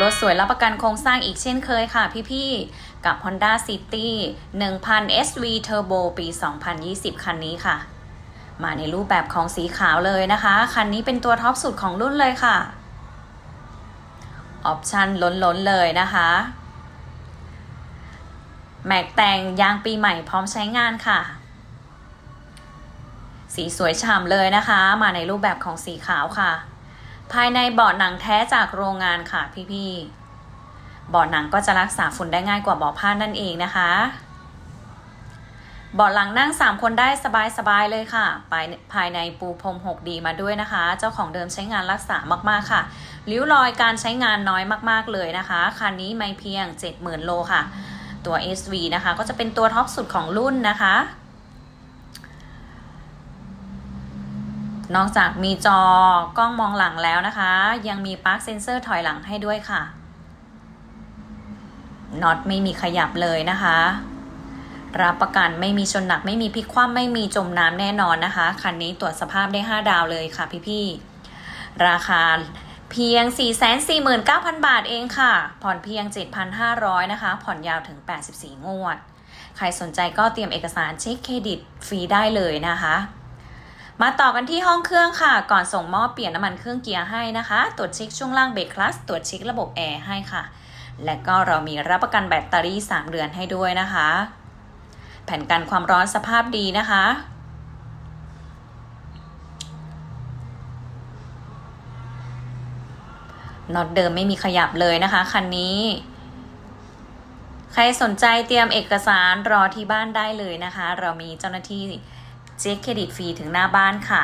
รถสวยรับประกันโครงสร้างอีกเช่นเคยค่ะพี่ๆ กับ Honda City 1000 SV Turbo ปี 2020 คันนี้ค่ะ มาในรูปแบบของสีขาวเลยนะคะ คันนี้เป็นตัวท็อปสุดของรุ่นเลยค่ะ ออปชันล้นๆเลยนะคะ แม็กแต่งยางปีใหม่พร้อมใช้งานค่ะ สีสวยฉ่ำเลยนะคะ มาในรูปแบบของสีขาวค่ะ ภายในเบาะหนังแท้จากโรงงานค่ะพี่ๆเบาะหนังก็จะรักษาฝุ่นได้ง่ายกว่าเบาะผ้านั่นเองนะคะ เบาะหลังนั่ง 3 คนได้สบายๆเลยค่ะภายภายในปูพรม 6D มาด้วยนะคะ เจ้าของเดิมใช้งานรักษามากๆค่ะริ้วรอยการใช้งานน้อยมากๆเลยนะคะคันนี้ไม่เพียง 70,000 โลค่ะ ตัว SV นะคะ ก็จะเป็นตัวท็อปสุดของรุ่นนะคะ นอกจากมีจอกล้องมองหลังแล้วนะคะ ยังมีปลั๊กเซนเซอร์ถอยหลังให้ด้วยค่ะน็อตไม่มีขยับเลยนะคะ รับประกันไม่มีชนหนักไม่มีพลิกคว่ำไม่มีจมน้ำแน่นอนนะคะ คันนี้ตรวจสภาพได้ 5 ดาวเลยค่ะพี่ๆ ราคาเพียง 449,000 บาทเองค่ะ ผ่อนเพียง 7,500 นะคะ ผ่อนยาวถึง 84 งวด ใครสนใจก็เตรียมเอกสารเช็คเครดิตฟรีได้เลยนะคะ มาต่อกันที่ห้องเครื่องค่ะ ก่อนส่งมอบเปลี่ยนน้ำมันเครื่องเกียร์ให้นะคะ ตรวจเช็คช่วงล่างเบรกคลัสตรวจเช็คระบบแอร์ให้ค่ะ และก็เรามีรับประกันแบตเตอรี่ 3 เดือนให้ด้วยนะคะ แผ่นกันความร้อนสภาพดีนะคะน็อตเดิมไม่มีขยับเลยนะคะคันนี้ ใครสนใจเตรียมเอกสารรอที่บ้านได้เลยนะคะ เรามีเจ้าหน้าที่ เช็คเครดิตฟรีถึงหน้าบ้านค่ะ